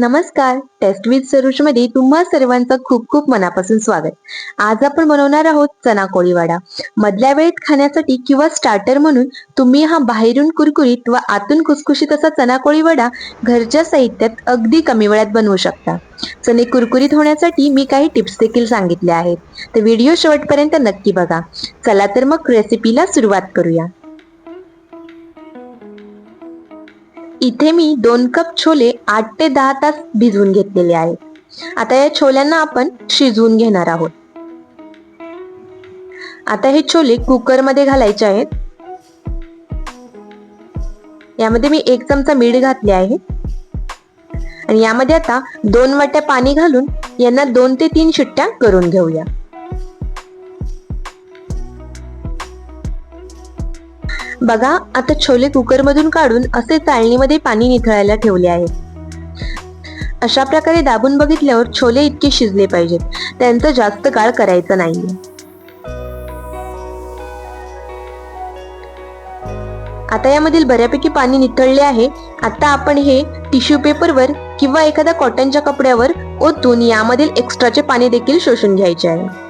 नमस्कार. Taste with सरुषमध्ये तुम्हा सर्वांचं खूप खूप मनापासून स्वागत. आज आपण बनवणार आहोत चना कोळीवाडा. मधल्या वेळेत खाण्यासाठी किंवा स्टार्टर म्हणून तुम्ही हा बाहेरून कुरकुरीत व आतून कुसकुशीत असा चना कोळीवाडा घरच्या साहित्यात अगदी कमी वेळात बनवू शकता. चणे कुरकुरीत होण्यासाठी मी काही टिप्स देखील सांगितल्या आहेत. तर व्हिडिओ शेवटपर्यंत नक्की बघा. चला तर मग रेसिपीला सुरुवात करूया. इथे मी दोन कप छोले आठ ते दहा तास भिजवून घेतलेले आहेत. आता या छोल्यांना आपण शिजवून घेणार आहोत. आता हे छोले कुकरमध्ये घालायचे आहेत. यामध्ये मी एक चमचा मीठ घातले आहे. आणि यामध्ये आता दोन वाट्या पाणी घालून यांना दोन ते तीन शिट्ट्या करून घेऊया. बघा आता छोले कुकरमधून काढून असे चाळणीमध्ये पाणी निथळायला ठेवले आहे. अशा प्रकारे दाबून बघितल्यावर छोले इतके शिजले पाहिजेत. त्यांचं जास्त काळ करायचं नाही आता यामधील बऱ्यापैकी पाणी निथळले आहे. आता आपण हे टिश्यू पेपरवर किंवा एखाद्या कॉटनच्या कपड्यावर ओतून यामधील एक्स्ट्राचे पाणी देखील शोषून घ्यायचे आहे.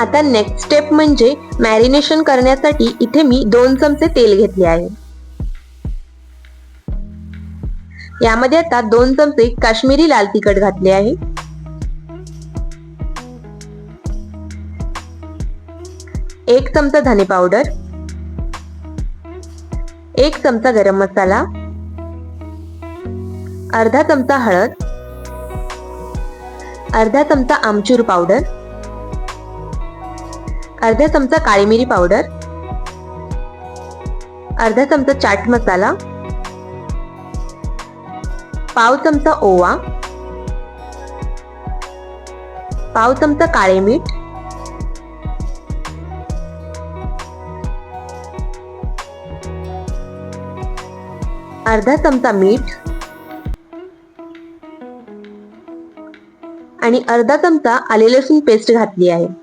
आता नेक्स्ट स्टेप म्हणजे मॅरिनेशन करण्यासाठी इथे मी दोन चमचे तेल घेतले आहे. यामध्ये आता दोन चमचे काश्मीरी लाल तिखट घातले आहे. एक चमचा धने पावडर एक चमचा गरम मसाला. अर्धा चमचा हळद. अर्धा चमचा आमचूर पावडर अर्धा चमचा काळी मिरी पावडर. अर्धा चमचा चाट मसाला. पाव चमचा ओवा. पाव चमचा काळे मीठ. अर्धा चमचा मीठ. आणि अर्धा चमचा आले लसूण पेस्ट घातली आहे.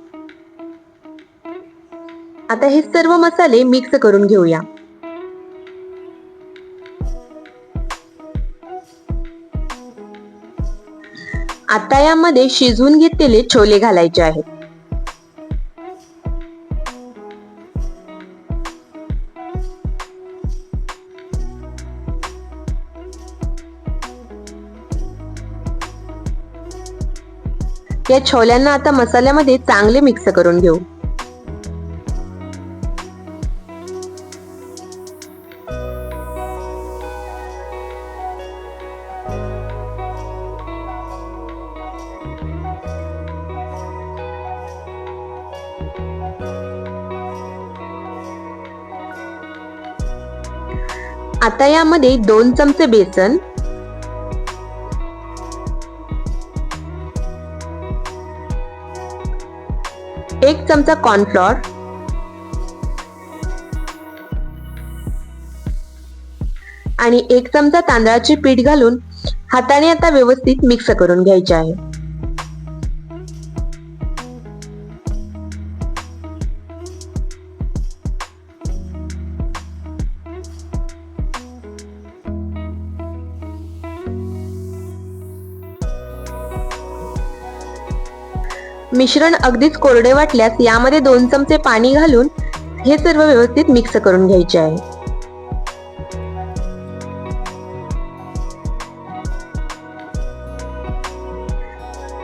आता हे सर्व मसाले मिक्स करून घेऊया. आता यामध्ये शिजवून घेतलेले छोले घालायचे आहेत. या छोल्यांना आता मसाल्यामध्ये चांगले मिक्स करून घेऊ. आता यामध्ये दोन चमचे बेसन. एक चमचा कॉर्नफ्लॉर आणि एक चमचा तांदळाचे पीठ घालून हाताने आता व्यवस्थित मिक्स करून घ्यायचे आहे. मिश्रण अगदीच कोरडे वाटल्यास यामध्ये दोन चमचे पाणी घालून हे सर्व व्यवस्थित मिक्स करून घ्यायचे आहे.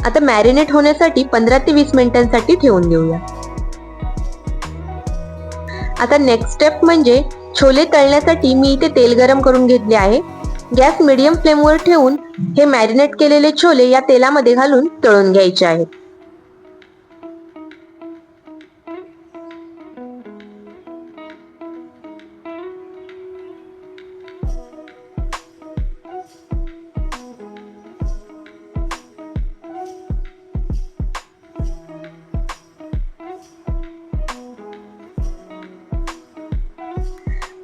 आता मॅरिनेट होण्यासाठी पंधरा ते वीस मिनिटांसाठी ठेवून देऊया. आता नेक्स्ट स्टेप म्हणजे छोले तळण्यासाठी मी इथे तेल गरम करून घेतले आहे. गॅस मिडियम फ्लेमवर ठेवून हे मॅरिनेट केलेले छोले या तेलामध्ये घालून तळून घ्यायचे आहेत.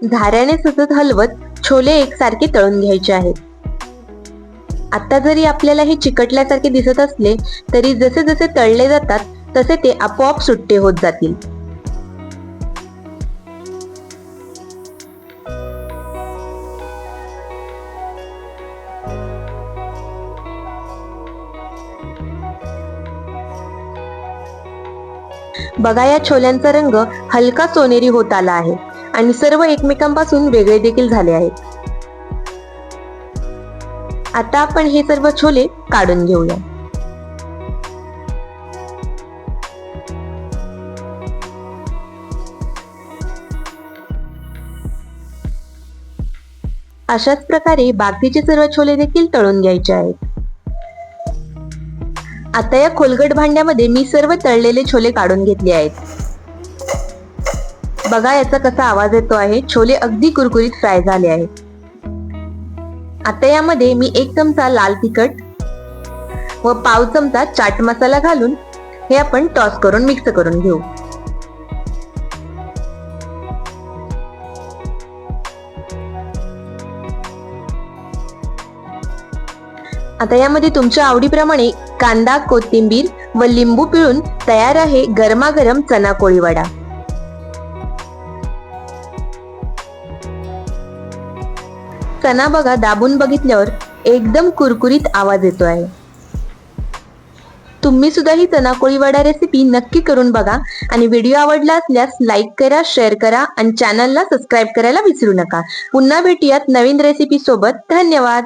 धाऱ्याने सतत हलवत छोले एकसारखे तळून घ्यायचे आहेत. आता जरी आपल्याला हे चिकटल्यासारखे दिसत असले तरी जसे जसे तळले जातात तसे ते आपोआप सुट्टे होत जातील. बघा या छोल्यांचा रंग हलका सोनेरी होत आला आहे. आणि सर्व एकमेकांपासून वेगळे देखील झाले आहेत. आता आपण हे सर्व छोले काढून घेऊया. अशाच प्रकारे बाकीचे सर्व छोले देखील तळून घ्यायचे आहेत. आता या खोलगट भांड्यामध्ये मी सर्व तळलेले छोले काढून घेतले आहेत. बघा याचा कसा आवाज येतो आहे. छोले अगदी कुरकुरीत फ्राय झाले आहेत आता यामध्ये मी एक चमचा लाल तिखट व पाव चमचा चाट मसाला घालून हे आपण टॉस करून मिक्स करून घेऊ. आता यामध्ये तुमच्या आवडीप्रमाणे कांदा कोथिंबीर व लिंबू पिळून तयार आहे गरमागरम चना कोळीवाडा कणा बघा दाबून बघितल्यावर एकदम कुरकुरीत आवाज येतो आहे. तुम्ही सुद्धा ही चना कोळी वडा रेसिपी नक्की करून बघा आणि व्हिडिओ आवडला असल्यास लाईक करा शेअर करा आणि चॅनलला सबस्क्राईब करायला विसरू नका. पुन्हा भेटूयात नवीन रेसिपी सोबत. धन्यवाद!